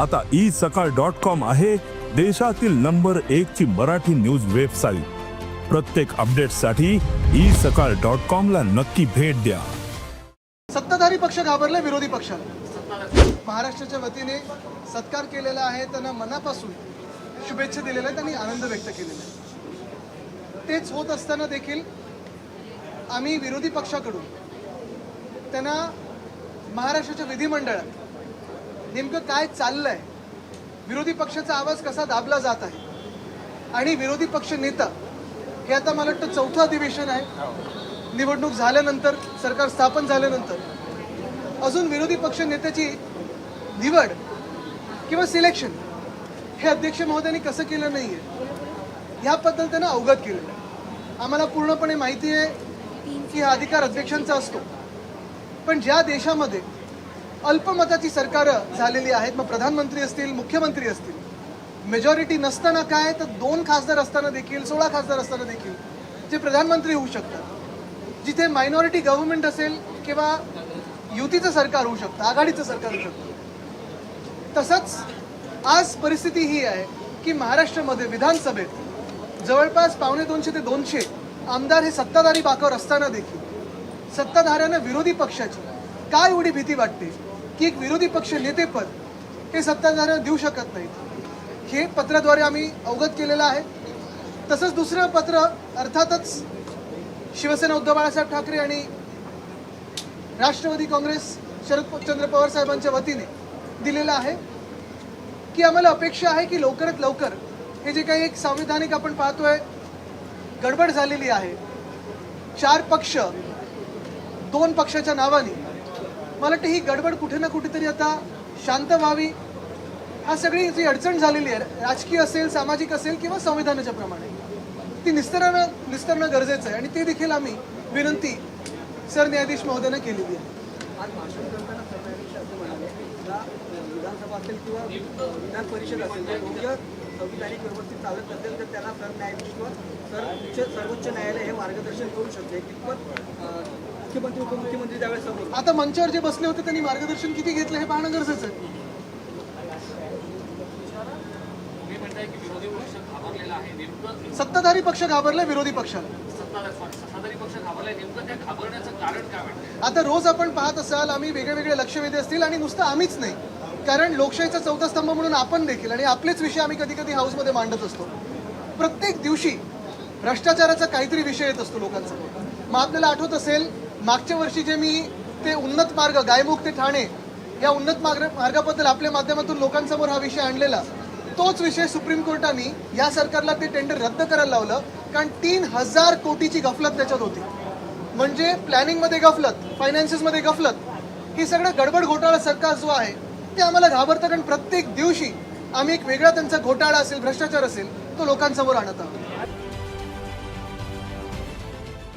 आता ई सकाळ dot com आहे देशातील नंबर एक ची मराठी न्यूज वेबसाईट. प्रत्येक अपडेटसाठी ई सकाळ डॉट कॉम ला नक्की भेट द्या. सत्ताधारी पक्ष घाबरले विरोधी पक्षाला महाराष्ट्राच्या वतीने सत्कार केलेला आहे त्यांना मनापासून शुभेच्छा दिलेल्या आहेत आणि आनंद व्यक्त केलेला आहे. तेच होत असताना देखील आम्ही विरोधी पक्षाकडून त्यांना महाराष्ट्राच्या विधिमंडळात नेमकं काय चाललंय? विरोधी पक्षाचा आवाज कसा दाबला जात आहे? आणि विरोधी पक्ष नेता हे आता मला वाटतं चौथं अधिवेशन आहे. निवडणूक झाल्यानंतर सरकार स्थापन झाल्यानंतर अजून विरोधी पक्ष नेत्याची निवड किंवा सिलेक्शन हे अध्यक्ष महोदयांनी कसं केलं नाही आहे ह्याबद्दल त्यांना अवगत केलेलं आहे. आम्हाला पूर्णपणे माहिती आहे की हा अधिकार अध्यक्षांचा असतो. पण ज्या देशामध्ये अल्पमताची सरकारं झालेली आहेत. मग प्रधानमंत्री असतील मुख्यमंत्री असतील. मेजॉरिटी नसताना काय? तर दोन खासदार असताना देखील सोळा खासदार असताना देखील जे प्रधानमंत्री होऊ शकतात. जिथे मायनॉरिटी गव्हर्नमेंट असेल किंवा युतीचं सरकार होऊ शकतं आघाडीचं सरकार होऊ शकतं. तसंच आज परिस्थिती ही आहे की महाराष्ट्रामध्ये विधानसभेत जवळपास पावणे दोनशे ते दोनशे आमदार हे सत्ताधारी बाकावर असताना देखील सत्ताधाऱ्यांना विरोधी पक्षाची काय एवढी भीती वाटते? की एक विरोधी पक्ष नेतेपद हे सत्ताधाऱ्यांना देऊ शकत नाहीत. हे पत्राद्वारे आम्ही अवगत केलेलं आहे. तसंच दुसरं पत्र अर्थातच शिवसेना उद्धव बाळासाहेब ठाकरे आणि राष्ट्रवादी काँग्रेस शरद चंद्र पवार साहेबांच्या वतीने दिलेलं आहे की आम्हाला अपेक्षा आहे की लवकरात लवकर हे जे काही एक संविधानिक आपण पाहतोय गडबड झालेली आहे. चार पक्ष दोन पक्षाच्या नावाने मला वाटतं ही गडबड कुठे ना कुठेतरी आता शांत व्हावी. हा सगळी जी अडचण झालेली आहे राजकीय असेल सामाजिक असेल किंवा संविधानाच्या प्रमाणे ती निस्तरणं निस्तरणं गरजेचं आहे. आणि ते देखील आम्ही विनंती सरन्यायाधीश महोदयानं केलेली आहे. विधानसभा असेल किंवा विधान परिषद असेल योग्य संविधानिक व्यवस्थित चालत असेल तर त्याला सरन्यायाधीश किंवा सर सर्वोच्च न्यायालय हे मार्गदर्शन करू शकते. कितपत मुख्यमंत्री उपमुख्यमंत्री त्यावेळेस समोर आता मंचावर जे बसले होते त्यांनी मार्गदर्शन किती घेतलं हे पाहणं गरजेचं आहे. सत्ताधारी पक्ष घाबरला विरोधी पक्षाला. सत्ताधारी सत्ताधारी पक्ष घाबरलाय. नेमकं त्या घाबरण्याचं कारण काय वाटतं आता रोज आपण पाहत असाल आम्ही वेगळे वेगळे लक्षवेधी असतील आणि नुसतं आम्हीच नाही. कारण लोकशाहीचा चौथा स्तंभ म्हणून आपण देखील आणि आपलेच विषय आम्ही कधी कधी हाऊसमध्ये मांडत असतो. प्रत्येक दिवशी भ्रष्टाचाराचा काहीतरी विषय येत असतो लोकांसमोर. मग आपल्याला आठवत असेल मागच्या वर्षी जे मी ते उन्नत मार्ग गायमुख ते ठाणे या उन्नत मार्ग मार्गाबद्दल आपल्या माध्यमातून लोकांसमोर हा विषय आणलेला तोच विषय सुप्रीम कोर्टाने या सरकारला ते टेंडर रद्द करायला लावलं कारण तीन हजार कोटीची गफलत त्याच्यात होती. म्हणजे प्लॅनिंगमध्ये गफलत फायनान्सेसमध्ये गफलत हे सगळं गडबड घोटाळा सरकार जो आहे ते आम्हाला घाबरतं कारण प्रत्येक दिवशी आम्ही एक वेगळा त्यांचा घोटाळा असेल भ्रष्टाचार असेल तो लोकांसमोर आणत आहोत.